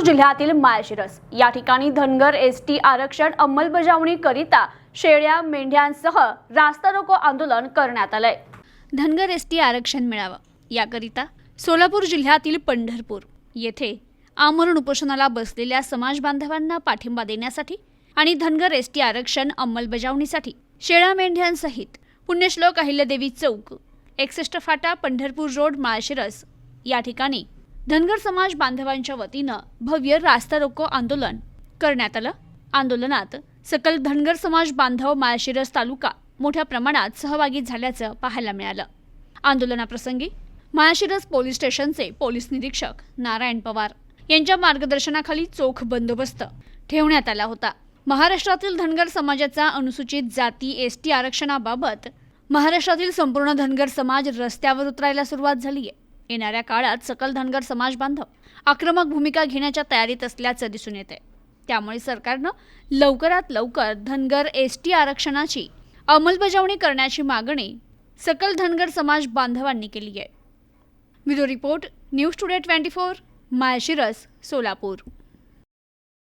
जिल्ह्यातील माळशिरस. या ठिकाणी धनगर एस टी आरक्षण अंमलबजावणीकरिता शेळ्या मेंढ्यांसह रास्ता रोको आंदोलन करण्यात आलंय. धनगर एस टी आरक्षण मिळावं. याकरिता सोलापूर जिल्ह्यातील पंढरपूर येथे आमरण उपोषणाला बसलेल्या समाज बांधवांना पाठिंबा देण्यासाठी आणि धनगर एस टी आरक्षण अंमलबजावणीसाठी शेळ्या मेंढ्यांसहित पुण्यश्लोक अहिल्यादेवी चौक एकसष्ट फाटा पंढरपूर रोड माळशिरस या ठिकाणी धनगर समाज बांधवांच्या वतीनं भव्य रास्ता रोको आंदोलन करण्यात आलं. आंदोलनात सकल धनगर समाज बांधव माळशिरस तालुका मोठ्या प्रमाणात सहभागी झाल्याचं पाहायला मिळालं. आंदोलनाप्रसंगी माळशिरस पोलीस स्टेशनचे पोलीस निरीक्षक नारायण पवार यांच्या मार्गदर्शनाखाली चोख बंदोबस्त ठेवण्यात आला होता. महाराष्ट्रातील धनगर समाजाचा अनुसूचित जाती एस टी आरक्षणाबाबत महाराष्ट्रातील संपूर्ण धनगर समाज रस्त्यावर उतरायला सुरुवात झाली आहे येणाऱ्या काळात सकल धनगर समाज बांधव आक्रमक भूमिका घेण्याच्या तयारीत असल्याचं दिसून येते त्यामुळे सरकारनं लवकरात लवकर धनगर एस टी आरक्षणाची अंमलबजावणी करण्याची मागणी सकल धनगर समाज बांधवांनी केली आहे. Bureau report news today twenty four Malshiras Solapur.